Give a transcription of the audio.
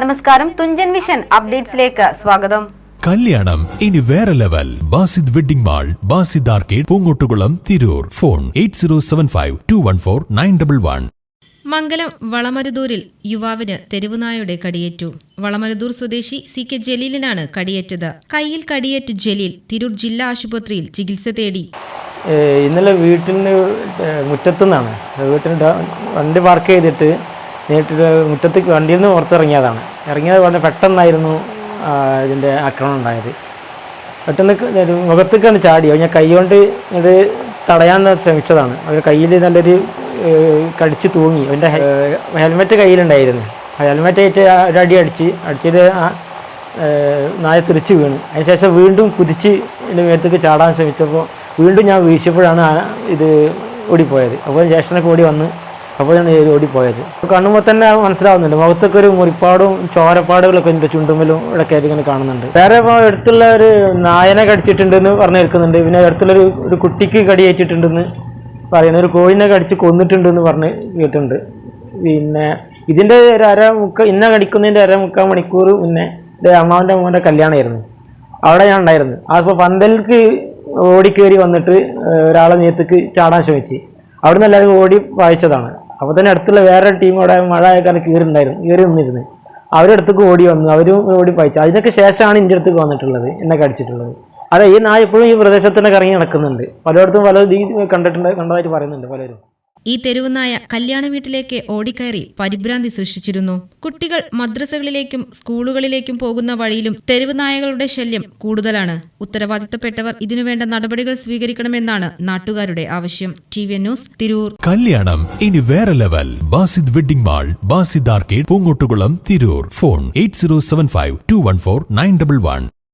നമസ്കാരം തുഞ്ചൻ മിഷൻ അപ്ഡേറ്റ്സിലേക്ക് സ്വാഗതം. കല്യാണം ഇനി വേറെ level. Basid wedding mall Basid arcade Poongottukulam Tirur. Phone eight zero seven five two one four nine double one. Mangalam വളമരുതൂരിൽ യുവാവിന് തെരുവുനായുടെ കടിയേറ്റു. വളമരുതൂർ സ്വദേശി സി കെ ജലീലിനാണ് കടിയേറ്റത്. കയ്യിൽ കടിയേറ്റ് ജലീൽ തിരൂർ ജില്ലാ ആശുപത്രിയിൽ ചികിത്സ തേടി. ഇന്നലെ വീട്ടിന് മുറ്റത്തുനിന്നാണ്. വീട്ടിന് വണ്ടി പാർക്ക് ചെയ്തിട്ട് നേരിട്ട് മുറ്റത്തേക്ക് വണ്ടിയിൽ നിന്ന് പുറത്തിറങ്ങിയതാണ്. ഇറങ്ങിയത് വളരെ പെട്ടെന്നായിരുന്നു ഇതിന്റെ ആക്രമണം ഉണ്ടായത്. പെട്ടെന്ന് മുഖത്തേക്കാണ് ചാടി. ഞാൻ കൈ കൊണ്ട് ഇത് തടയാൻ ശ്രമിച്ചതാണ്. അവന്റെ കയ്യിൽ നല്ലൊരു കടിച്ച് തൂങ്ങി. അവന്റെ ഹെൽമെറ്റ് കയ്യിലുണ്ടായിരുന്നു. ഹെൽമെറ്റ് ആയിട്ട് ഒരടി അടിച്ച് അടിച്ചിട്ട് ആ നായ തിരിച്ച് വീണ്. അതിനുശേഷം വീണ്ടും കുതിച്ച് എന്റെ മേത്തേക്ക് ചാടാൻ ശ്രമിച്ചപ്പോൾ വീണ്ടും ഞാൻ വീശിയപ്പോഴാണ് ഇത് ഓടിപ്പോയത്. അപ്പോൾ ജ്യേഷ്ഠനൊക്കെ ഓടി വന്ന് അപ്പോൾ ഞാൻ ഓടിപ്പോയത്. കാണുമ്പോൾ തന്നെ മനസ്സിലാവുന്നുണ്ട്. മുഖത്തൊക്കെ ഒരു മുറിപ്പാടും ചോരപ്പാടുകളൊക്കെ എന്റെ ചുണ്ടുമ്മലും ഇടയ്ക്ക് ആയിട്ട് ഇങ്ങനെ കാണുന്നുണ്ട്. വേറെ ഇപ്പോൾ അടുത്തുള്ള ഒരു നായനെ കടിച്ചിട്ടുണ്ടെന്ന് പറഞ്ഞു കേൾക്കുന്നുണ്ട് പിന്നെ അടുത്തുള്ളൊരു ഒരു കുട്ടിക്ക് കടിയേറ്റിട്ടുണ്ടെന്ന് പറയുന്നത് ഒരു കോഴിനെ കടിച്ച് കൊന്നിട്ടുണ്ടെന്ന് പറഞ്ഞ് കേട്ടിട്ടുണ്ട്. പിന്നെ ഇതിന്റെ ഒരു അര മുക്ക ഇന്ന കടിക്കുന്നതിന്റെ അര മുക്കാൽ മണിക്കൂർ മുന്നേ എന്റെ അമ്മാവന്റെ മോന്റെ കല്യാണമായിരുന്നു. അവിടെ ഞാൻ ഉണ്ടായിരുന്നു. അപ്പോൾ പന്തലിക്ക് ഓടിക്കേറി വന്നിട്ട് ഒരാളെ നേരത്തേക്ക് ചാടാൻ ശ്രമിച്ച്. അവിടെ നിന്ന് എല്ലാവരും ഓടി വായിച്ചതാണ്. അപ്പോൾ തന്നെ അടുത്തുള്ള വേറെ ടീം അവിടെ മഴ ആയക്കാലം കീറുണ്ടായിരുന്നു കീറി നിന്നിരുന്നു. അവരുടെ അടുത്തേക്ക് ഓടി വന്നു അവരും ഓടി പായിച്ചു അതിനൊക്കെ ശേഷമാണ് എന്റെ അടുത്തേക്ക് വന്നിട്ടുള്ളത് എന്നെ കടിച്ചിട്ടുള്ളത്. അതെ ഈ നായ എപ്പോഴും ഈ പ്രദേശത്തിനൊക്കെ കറങ്ങി നടക്കുന്നുണ്ട്. പലയിടത്തും പല കണ്ടിട്ടുണ്ട് കണ്ടതായിട്ട് പറയുന്നുണ്ട് പലരും. ഈ തെരുവുനായ കല്യാണ വീട്ടിലേക്ക് ഓടിക്കയറി പരിഭ്രാന്തി സൃഷ്ടിച്ചിരുന്നു. കുട്ടികൾ മദ്രസകളിലേക്കും സ്കൂളുകളിലേക്കും പോകുന്ന വഴിയിലും തെരുവുനായകളുടെ ശല്യം കൂടുതലാണ്. ഉത്തരവാദിത്തപ്പെട്ടവർ ഇതിനുവേണ്ട നടപടികൾ സ്വീകരിക്കണമെന്നാണ് നാട്ടുകാരുടെ ആവശ്യം. T V news Tirur. കല്യാണം ഇനി വേറെ level. Basid wedding mall Basid arcade Poongottukulam Tirur. Phone eight zero seven five two one four nine double one.